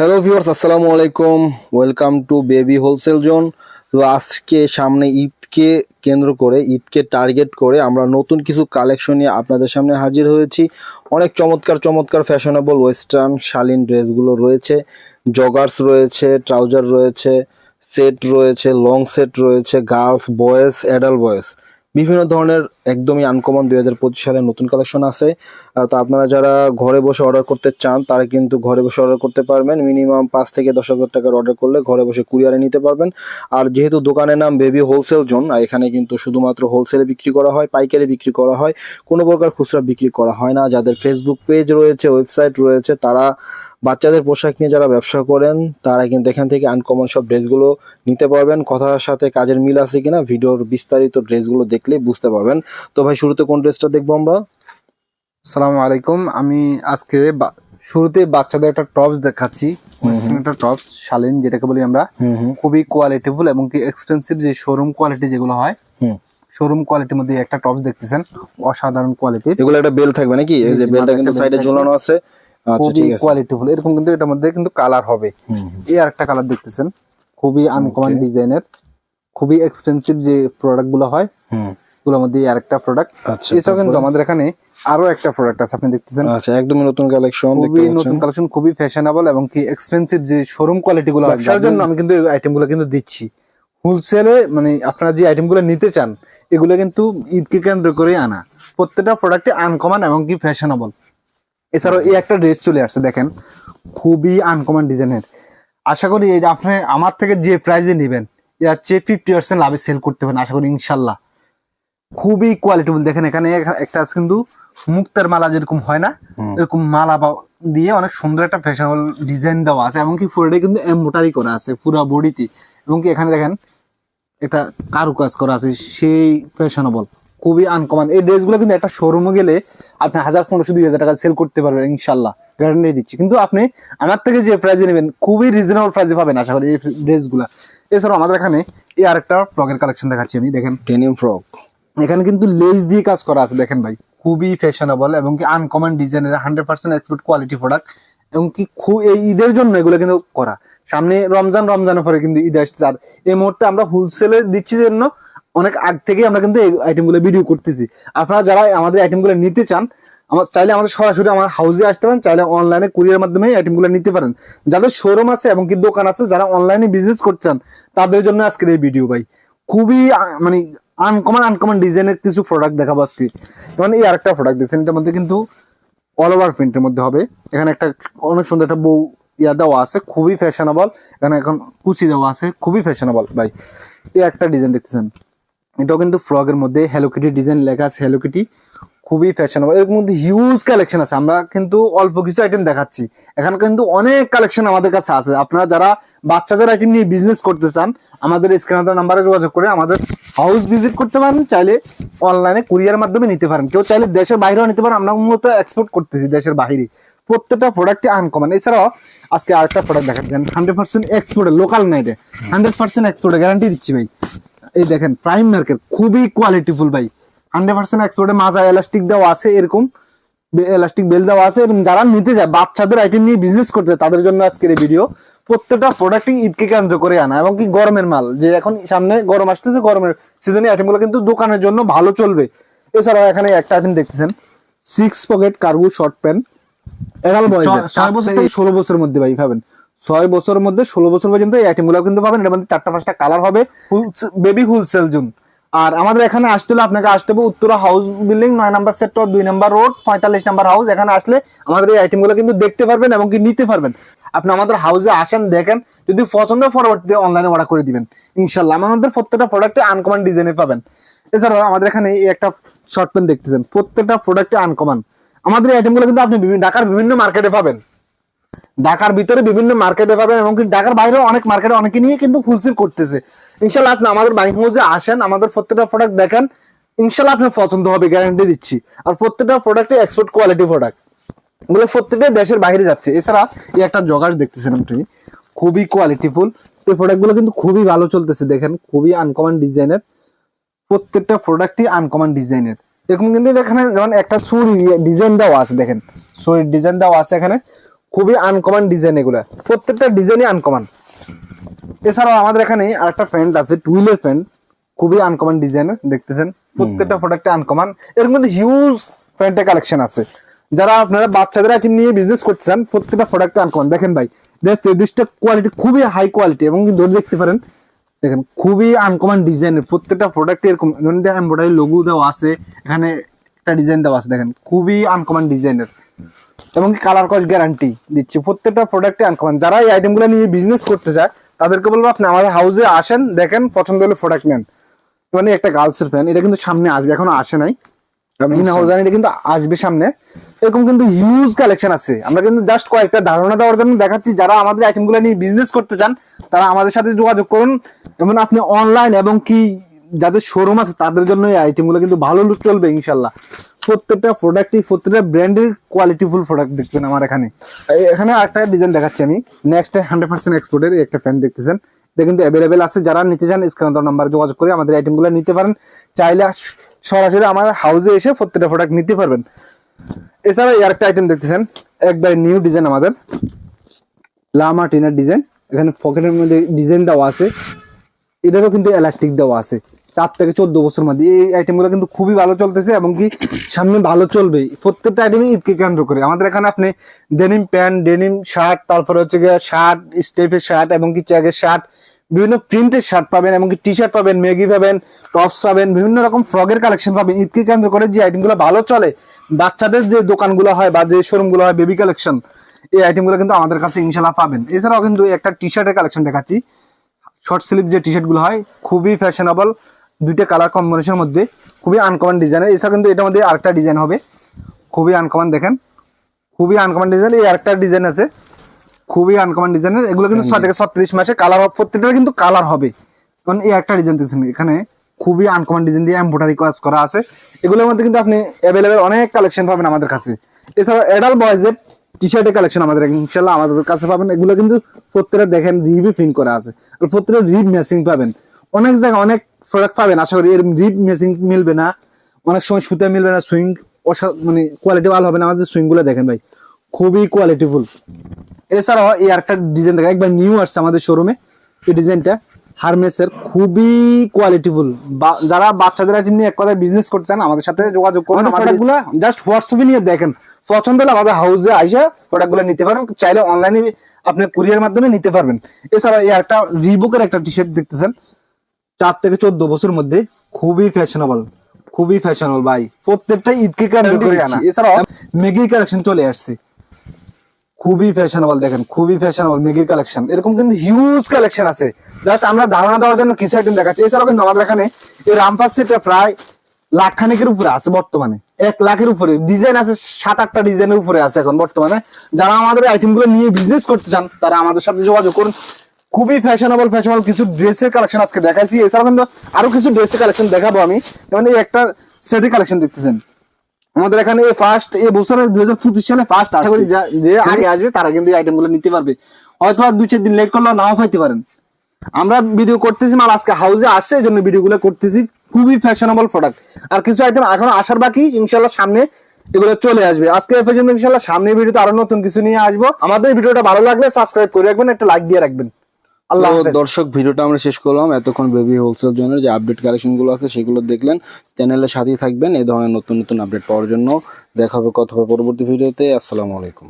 Hello viewers আসসালামু আলাইকুম। Welcome to baby wholesale zone তো আজকে সামনে ঈদকে কেন্দ্র করে, ঈদকে টার্গেট করে আমরা নতুন কিছু কালেকশন নিয়ে আপনাদের সামনে হাজির হয়েছি। অনেক চমৎকার চমৎকার ফ্যাশনেবল ওয়েস্টার্ন শালীন ড্রেসগুলো রয়েছে। জগার্স রয়েছে ট্রাউজার রয়েছে সেট রয়েছে লং সেট রয়েছে গার্লস বয়েজ অ্যাডাল্ট বয়েজ বিভিন্ন ধরনের একদমই আনকমন দুই হাজার পঁচিশ সালের নতুন কালেকশন আছে। তো আপনারা যারা ঘরে বসে অর্ডার করতে চান, তারা কিন্তু ঘরে বসে অর্ডার করতে পারবেন। মিনিমাম পাঁচ থেকে দশ হাজার টাকার অর্ডার করলে ঘরে বসে কুরিয়ারে নিতে পারবেন। আর যেহেতু দোকানের নাম বেবি হোলসেল জোন আর এখানে কিন্তু শুধুমাত্র হোলসেলে বিক্রি করা হয়, পাইকারি বিক্রি করা হয়, কোনো প্রকার খুচরা বিক্রি করা হয় না। যাদের ফেসবুক পেজ রয়েছে ওয়েবসাইট রয়েছে, তারা বাচ্চাদের পোশাক নিয়ে যারা ব্যবসা করেন, তারা কিন্তু এখান থেকে আনকমন সব ড্রেসগুলো নিতে পারবেন। কথার সাথে কাজের মিল আছে কিনা, ভিডিওর বিস্তারিত ড্রেসগুলো দেখলেই বুঝতে পারবেন। তো ভাই শুরুতে কোন ড্রেসটা দেখব আমরা? আসসালামু আলাইকুম। আমি আজকে শুরুতে বাচ্চাদের একটা টপস দেখাচ্ছি। একটা টপস শালিন যেটাকে বলি আমরা। খুবই কোয়ালিটিফুল এবং কি এক্সপেন্সিভ যে শোরুম কোয়ালিটি যেগুলো হয় শোরুম কোয়ালিটির মধ্যে একটা টপস দেখতেছেন অসাধারণ কোয়ালিটি এগুলো একটা বেল থাকবে নাকি? এই যে বেলটা কিন্তু সাইডে ঝোলানো আছে। আচ্ছা খুবই ঠিক আছে। কোয়ালিটিফুল এরকম কিন্তু এটার মধ্যে কিন্তু কালার হবে। এই আরেকটা কালার দেখতেছেন। খুবই আনকমন ডিজাইনের খুবই এক্সপেন্সিভ যে প্রোডাক্টগুলো হয় হুম ওগুলোর মধ্যে আরেকটা প্রোডাক্ট আচ্ছা এছাড়াও কিন্তু আমাদের এখানে আরও একটা প্রোডাক্ট আছে আপনি দেখতেছেন। আচ্ছা নতুন কালেকশন খুবই নতুন কালেকশন খুবই ফ্যাশনেবল এবং কি এক্সপেন্সিভ যে শোরুম কোয়ালিটি গুলো ব্যবসার জন্য আমি কিন্তু কিন্তু দিচ্ছি। হোলসেলে মানে আপনারা যে নিতে চান এগুলো কিন্তু ঈদকে কেন্দ্র করে আনা। প্রত্যেকটা প্রোডাক্টে আনকমন এবং কি ফ্যাশনেবল এছাড়াও এই একটা ড্রেস চলে আসছে দেখেন। খুবই আনকমন ডিজাইনের আশা করি আপনি আমার থেকে যে প্রাইজে নেবেন এর চেয়ে ফিফটি পার্সেন্ট লাভে সেল করতে পারেন আশা করি ইনশাল্লাহ। খুবই কোয়ালিটিফুল দেখেন এখানে একটা কিন্তু মুক্তার মালা যেরকম হয় না এরকম মালা দিয়ে অনেক সুন্দর একটা ফ্যাশনেবল ডিজাইন দেওয়া আছে এমনকি পুরোটা কিন্তু এম্বোটারি করা আছে পুরো বডিতে এবং কি এখানে দেখেন এটা কারুকাজ করা আছে সেই ফ্যাশনেবল খুবই আনকমন এই ড্রেসগুলো কিন্তু একটা শোরুমে গেলে আপনি হাজার পনেরোশো দুই হাজার টাকা সেল করতে পারবেন ইনশাল্লাহ। গ্যারান্টি দিচ্ছি। কিন্তু আপনি আমার থেকে যে প্রাইজে নেবেন খুবই রিজনেবল প্রাইজে পাবেন আশা করি এই ড্রেসগুলো। এছাড়াও আমাদের এখানে এই আরেকটা ফ্রকের কালেকশন দেখাচ্ছি আমি দেখেন। ডেনিম ফ্রক এখানে কিন্তু লেস দিয়ে কাজ করা আছে, দেখেন ভাই। খুবই ফ্যাশনেবল এবং কি আনকমন ডিজাইনের hundred percent export quality product এবং কি খুব এই ঈদের জন্য এগুলো কিন্তু করা। সামনে রমজান, রমজানের পরে কিন্তু ঈদ আসছে। আর এই মুহূর্তে আমরা হোলসেলে দিচ্ছি জন্য অনেক আগ থেকে আমরা কিন্তু এই আইটেমগুলো ভিডিও করতেছি। আপনারা যারা আমাদের আইটেমগুলো নিতে চান, আমার চাইলে আমাদের সরাসরি আমার হাউসে আসতে পারেন, চাইলে অনলাইনে কুরিয়ার মাধ্যমে আইটেমগুলো নিতে পারেন। যাদের শোরুম আছে এবং কি দোকান আছে, যারা অনলাইনে বিজনেস করছেন তাদের জন্য আজকের এই ভিডিও ভাই। খুবই মানে আনকমন আনকমন ডিজাইনের কিছু প্রোডাক্ট দেখাবো আজকে। যেমন এই আরেকটা প্রোডাক্ট দেখছেন এটার মধ্যে কিন্তু অল ওভার প্রিন্টের মধ্যে হবে। এখানে একটা অনেক সুন্দর একটা বউ ইয়া দেওয়া আছে, খুবই ফ্যাশনেবল এখানে এখন কুচি দেওয়া আছে, খুবই ফ্যাশনেবল ভাই। এই একটা ডিজাইন দেখতেছেন। এটাও কিন্তু ফ্রকের মধ্যে হ্যালোকিটি ডিজাইন লেখা আছে হ্যালোকিটি খুবই ফ্যাশনেবল এর মধ্যে হিউজ কালেকশন আছে। আমরা কিন্তু অল্প কিছু আইটেম দেখাচ্ছি। এখানে কিন্তু অনেক কালেকশন আমাদের কাছে আছে। আপনারা যারা বাচ্চাদের আইটেম নিয়ে বিজনেস করতে চান, আমাদের স্ক্রিনার নাম্বারে যোগাযোগ করে আমাদের হাউস ভিজিট করতে পারেন, চাইলে অনলাইনে কুরিয়ার মাধ্যমে নিতে পারেন। কেউ চাইলে দেশের বাইরেও নিতে পারেন। আমরা মূলত এক্সপোর্ট করতেছি দেশের বাইরে। প্রত্যেকটা প্রোডাক্টই আনকমন এছাড়াও আজকে আরেকটা প্রোডাক্ট দেখাচ্ছেন হান্ড্রেড পার্সেন্ট এক্সপোর্টে লোকাল নাইটে হান্ড্রেড পার্সেন্ট এক্সপোর্টে গ্যারান্টি দিচ্ছি ভাই। এই দেখেন প্রাইম মার্কেট খুবই কোয়ালিটিফুল ভাই। হান্ড্রেড পার্সেন্ট এক্সপোর্টে মাজা এলাস্টিক দেওয়া আছে এরকম এলাস্টিক বেল দেওয়া আছে এবং যারা নিতে যায় বাচ্চাদের আইটেম নিয়ে বিজনেস করতে তাদের জন্য আজকের এই ভিডিও প্রত্যেকটা প্রোডাক্টই ঈদকে কেন্দ্র করে আনা এবং কি গরমের মাল। যে এখন সামনে গরম আসতেছে গরমের সিজনে আইটেমগুলো কিন্তু দোকানের জন্য ভালো চলবে। এছাড়াও এখানে একটা আইটেম দেখতেছেন six pocket cargo short pant এগারো বয়স ছয় বছর থেকে ষোলো বছরের মধ্যে ভাই পাবেন ছয় বছরের মধ্যে ষোলো বছর পর্যন্ত এই আইটেমগুলো কিন্তু পাবেন এর মধ্যে চারটা পাঁচটা কালার হবে। Baby wholesale zone. আর আমাদের এখানে আসতে হলে আপনাকে আসতে হবে উত্তরা হাউস বিল্ডিং নয় নাম্বার সেক্টর দুই নাম্বার রোড পঁয়তাল্লিশ নাম্বার হাউস এখানে আসলে আমাদের এই আইটেমগুলো কিন্তু দেখতে পারবেন এবং কি নিতে পারবেন। আপনি আমাদের হাউসে আসেন, দেখেন, যদি পছন্দ পরবর্তীতে অনলাইনে অর্ডার করে দিবেন। ইনশাল্লাহ আমাদের প্রত্যেকটা প্রোডাক্টে আনকমন ডিজাইনে পাবেন। এছাড়াও আমাদের এখানে এই একটা শর্ট প্যান্ট দেখতেছেন, প্রত্যেকটা প্রোডাক্টে আনকমন আমাদের এই আইটেমগুলো কিন্তু আপনি বিভিন্ন ঢাকার বিভিন্ন মার্কেটে পাবেন। ঢাকার ভিতরে বিভিন্ন মার্কেটে পাবেন এবং ঢাকার বাইরেও অনেক মার্কেটে অনেকে নিয়ে কিন্তু ফুলসিল করতেছে। ইনশাল্লাহ আপনি আমাদের বাইক হাউসে আসেন, আমাদের প্রত্যেকটা প্রোডাক্ট দেখেন ইনশাল্লাহ আপনার পছন্দ হবে গ্যারান্টি দিচ্ছি। আর প্রত্যেকটা প্রোডাক্টে এক্সপোর্ট কোয়ালিটি প্রোডাক্ট এগুলো প্রত্যেকটা দেশের বাইরে যাচ্ছে। এছাড়া এই একটা জগার দেখতেছেন আপনি, খুবই কোয়ালিটিফুল এই প্রোডাক্টগুলো কিন্তু খুবই ভালো চলতেছে, দেখেন, খুবই আনকমন ডিজাইনের প্রত্যেকটা প্রোডাক্টই আনকমন ডিজাইনের এরকম কিন্তু এখানে যেমন একটা সুর ডিজাইন দেওয়া আছে, দেখেন। সুরির ডিজাইন দেওয়া আছে এখানে। খুবই আনকমন ডিজাইন এগুলা। প্রত্যেকটা ডিজাইনই আনকমন এছাড়াও আমাদের এখানে আরেকটা প্যান্ট আছে টুইলের প্যান্ট খুবই আনকমন ডিজাইনের দেখতেছেন? প্রত্যেকটা প্রোডাক্টে আনকমন এর মধ্যে হিউজ প্যান্টের কালেকশন আছে। যারা আপনারা বাচ্চাদের আইটেম নিয়ে বিজনেস করছেন প্রত্যেকটা প্রোডাক্টে আনকমন দেখেন ভাই ফেব্রিক্সটা কোয়ালিটি খুবই হাই কোয়ালিটি এবং কি ধরে দেখতে পারেন দেখেন খুবই আনকমন ডিজাইনের প্রত্যেকটা প্রোডাক্টে এরকম। এমব্রয়ডারি লোগো দেওয়া আছে এখানে একটা ডিজাইন দেওয়া আছে দেখেন খুবই আনকমন ডিজাইনের এবং কালার কস্ট গ্যারান্টি দিচ্ছি। প্রত্যেকটা প্রোডাক্টে আনকমন যারা এই আইটেমগুলো নিয়ে বিজনেস করতে চায় তাদেরকে বলব আপনি আমাদের হাউসে আসেন দেখেন পছন্দ হলে প্রোডাক্ট নেন। মানে একটা গার্লসের ফ্যান এটা কিন্তু সামনে আসবে এখনও আসে নাই। ইন হাউস এটা কিন্তু আসবে সামনে। এরকম কিন্তু হিউজ কালেকশন আছে। আমরা কিন্তু জাস্ট কয়েকটা ধারণা দেওয়ার জন্য দেখাচ্ছি যারা আমাদের আইটেমগুলো নিয়ে বিজনেস করতে চান তারা আমাদের সাথে যোগাযোগ করুন। এবং আপনি অনলাইন এবং কি যাদের শোরুম আছে তাদের জন্য এই আইটেমগুলো কিন্তু ভালো চলবে ইনশাল্লাহ। প্রত্যেকটা প্রোডাক্টই প্রত্যেকটা ব্র্যান্ডের কোয়ালিটিফুল প্রোডাক্ট দেখবেন আমার এখানে। এখানে একটা ডিজাইন দেখাচ্ছি আমি। নেক্সট হান্ড্রেড পার্সেন্ট এক্সপোর্টের একটা প্যান্ট দেখতেছেন। এটা কিন্তু অ্যাভেলেবেল আছে। যারা নিতে চান স্ক্রিন নাম্বার যোগাযোগ করে আমাদের আইটেমগুলো নিতে পারেন। চাইলে সরাসরি আমার হাউসে এসে প্রত্যেকটা প্রোডাক্ট নিতে পারবেন। এছাড়া এই আরেকটা আইটেম দেখতেছেন। একবার নিউ ডিজাইন আমাদের। লামা টিনার ডিজাইন এখানে পকেটের মধ্যে ডিজাইন দেওয়া আছে। এটারও কিন্তু এলাস্টিক দেওয়া আছে। চার থেকে চোদ্দ বছর মধ্যে। এই আইটেমগুলো কিন্তু খুবই ভালো চলতেছে এবং কি সামনে ভালো চলবে প্রত্যেকটা আইটেমই ঈদকে কেন্দ্র করে। আমাদের এখানে আপনি ডেনিম প্যান্ট ডেনিম শার্ট তারপরে হচ্ছে গিয়ে শার্ট স্টেপের শার্ট এবং কি চ্যাগের শার্ট বিভিন্ন প্রিন্টের শার্ট পাবেন এবং কি টি শার্ট পাবেন ম্যাগি পাবেন টপস পাবেন, বিভিন্ন রকম ফ্রগের কালেকশন পাবেন। ঈদকে কেন্দ্র করে যে আইটেমগুলো ভালো চলে, বাচ্চাদের যে দোকানগুলো হয় বা যে শোরুমগুলো হয় বেবি কালেকশন এই আইটেমগুলো কিন্তু আমাদের কাছে ইনশাল্লাহ পাবেন। এছাড়াও কিন্তু একটা টি শার্টের কালেকশন দেখাচ্ছি। শর্ট স্লিভ যে টি শার্টগুলো হয় খুবই ফ্যাশনেবল দুইটা কালার কম্বিনেশনের মধ্যে খুবই আনকমন ডিজাইন এছাড়া কিন্তু এটার মধ্যে আরেকটা ডিজাইন হবে খুবই আনকমন দেখেন খুবই আনকমন ডিজাইন এই আরেকটা ডিজাইন আছে খুবই আনকমন ডিজাইনের এগুলো কিন্তু ছয় থেকে ছত্রিশ মাসে কালার প্রত্যেকটা কিন্তু কালার হবে। কারণ এই একটা ডিজাইন দিয়েছেন এখানে খুবই আনকমন ডিজাইন দিয়ে এম্বোটারি কাজ করা আছে। এগুলোর মধ্যে কিন্তু আপনি অ্যাভেলেবেল অনেক কালেকশন পাবেন আমাদের কাছে। এছাড়া অ্যাডাল্ট বয়েজের টি শার্টের কালেকশন আমাদের ইনশাল্লাহ আমাদের কাছে পাবেন। এগুলো কিন্তু প্রত্যেকটা দেখেন রিবই প্রিন্ট করা আছে। প্রত্যেকটা রিব ম্যাচিং পাবেন। অনেক জায়গায় অনেক প্রোডাক্ট পাবেন। আশা করি এর রিব ম্যাচিং মিলবে না। অনেক সময় সুতা মিলবে না সুইং অসা মানে কোয়ালিটি ভালো হবে না। আমাদের সুইংগুলো দেখেন ভাই, খুবই কোয়ালিটিফুল এছাড়াও এই আরেকটা ডিজাইন দেখা একবার নিউ আসছে আমাদের শোরুমে এই ডিজাইনটা হারমেসের খুবই কোয়ালিটিফুল যারা বাচ্চাদের আইটেম নিয়ে এক কথায় বিজনেস করতে চান আমাদের সাথে যোগাযোগ করুন। প্রোডাক্টগুলো জাস্ট হোয়াটসঅ্যাপে নিয়ে দেখেন। পছন্দ হলে আমাদের হাউসে আইসা প্রোডাক্টগুলো নিতে পারেন চাইলে অনলাইনে আপনি কুরিয়ার মাধ্যমে নিতে পারবেন। এছাড়া এই একটা রিবুকের একটা টি শার্ট দেখতেছেন। চার থেকে চোদ্দ বছরের মধ্যে খুবই ফ্যাশনেবল খুবই ফ্যাশনেবল ভাই। প্রত্যেকটা ঈদকে এছাড়াও মেগি কালেকশন চলে আসছে। খুবই ফ্যাশনেবল দেখেন, খুবই ফ্যাশনেবল মেগির কালেকশন এরকম কিন্তু হিউজ কালেকশন আছে। জাস্ট আমরা ধারণা দেওয়ার জন্য কিছু আইটেম দেখাচ্ছি। এছাড়াও কিন্তু আমাদের এখানে এই রামপাস সেটটা প্রায় লাখ খানেকের উপরে আছে বর্তমানে। এক লাখের উপরে। ডিজাইন আছে, সাত, আটটা ডিজাইনের উপরে আছে এখন বর্তমানে। যারা আমাদের আইটেমগুলো নিয়ে বিজনেস করতে চান, তারা আমাদের সাথে যোগাযোগ করুন। খুবই ফ্যাশনেবল ফ্যাশনেবল কিছু ড্রেসের কালেকশন আজকে দেখাইছি। এছাড়াও কিন্তু আরও কিছু ড্রেসের কালেকশন দেখাবো আমি। যেমন এই একটা সেটের কালেকশন দেখতেছেন। আমাদের এখানে ফার্স্ট এই বছরে দুই হাজার পঁচিশ সালে ফার্স্ট আশা করি যে আগে আসবে তারা কিন্তু এই আইটেমগুলো নিতে পারবে। হয়তো আর দুই চার দিন লেট করলেও নাও পাইতে পারেন। আমরা ভিডিও করতেছি মাল আজকে হাউসে আসছে এই জন্য ভিডিও গুলো করতেছি। খুবই ফ্যাশনেবল প্রোডাক্ট আর কিছু আইটেম এখন আসার বাকি ইনশাল্লাহ সামনে এগুলো চলে আসবে। আজকে এই পর্যন্ত ইনশাল্লাহ সামনের ভিডিওতে আরও নতুন কিছু নিয়ে আসব। আমাদের ভিডিওটা ভালো লাগলে সাবস্ক্রাইব করে রাখবেন একটা লাইক দিয়ে রাখবেন। আল্লাহ। দর্শক ভিডিওটা আমরা শেষ করলাম। এতক্ষণ বেবি হোলসেল জোনের যে আপডেট কালেকশনগুলো আছে সেগুলো দেখলেন। চ্যানেলের সাথেই থাকবেন এই ধরনের নতুন নতুন আপডেট পাওয়ার জন্য। দেখা হবে কথা হবে পরবর্তী ভিডিওতে। আসসালামু আলাইকুম।